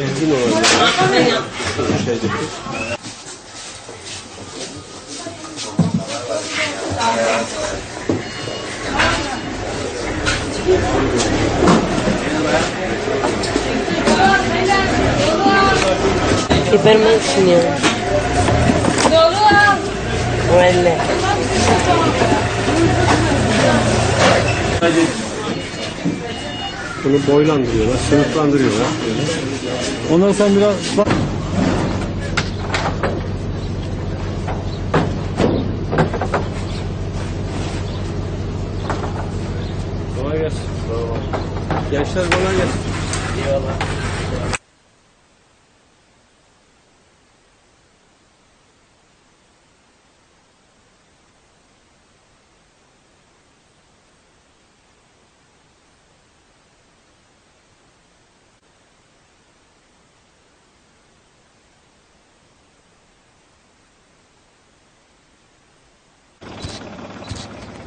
Ezgin olan şeydeki. Gebermek için ya. Öyle. Bunu boylandırıyorlar, sınıflandırıyorlar. Ondan sonra biraz bak. Kolay gelsin. Gençler kolay gelsin.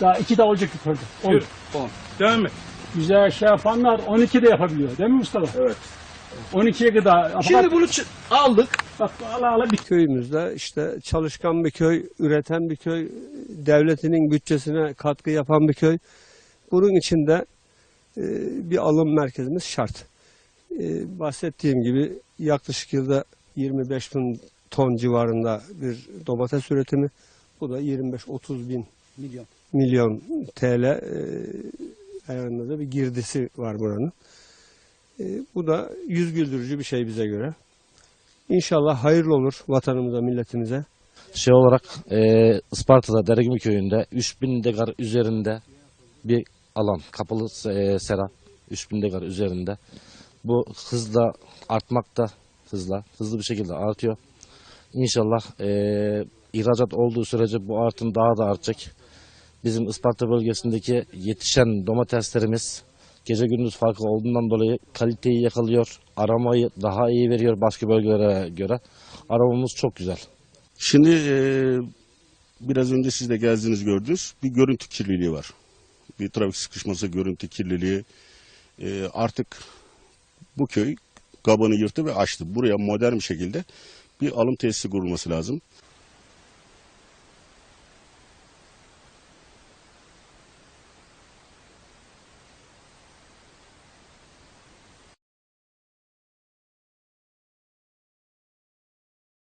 Daha iki de olacak yukarıda. Olur. Devam et. Güzel şey yapanlar 12 de yapabiliyor değil mi Mustafa? Evet. 12'ye kadar. Şimdi bunu aldık. bak ala ala bir Köyümüzde işte çalışkan bir köy, üreten bir köy, devletinin bütçesine katkı yapan bir köy. Bunun için de e, bir alım merkezimiz şart. E, bahsettiğim gibi yaklaşık yılda 25 bin ton civarında bir domates üretimi. Bu da 25-30 bin Milyon. Milyon TL e, ayarında bir girdisi var buranın. E, bu da yüz güldürücü bir şey bize göre. İnşallah hayırlı olur vatanımıza, milletimize. şey olarak e, Isparta'da Deregimi köyünde 3000 dekar üzerinde bir alan kapalı e, sera 3000 dekar üzerinde bu hızla artmakta hızla hızlı bir şekilde artıyor. İnşallah e, ihracat olduğu sürece bu artım daha da artacak. Bizim Isparta bölgesindeki yetişen domateslerimiz gece gündüz farkı olduğundan dolayı kaliteyi yakalıyor. Aramayı daha iyi veriyor başka bölgelere göre. Aramamız çok güzel. Şimdi e, biraz önce siz de gezdiniz gördünüz. Bir görüntü kirliliği var. Bir trafik sıkışması, görüntü kirliliği. E, artık bu köy kabanı yırttı ve açtı. Buraya modern bir şekilde bir alım tesisi kurulması lazım.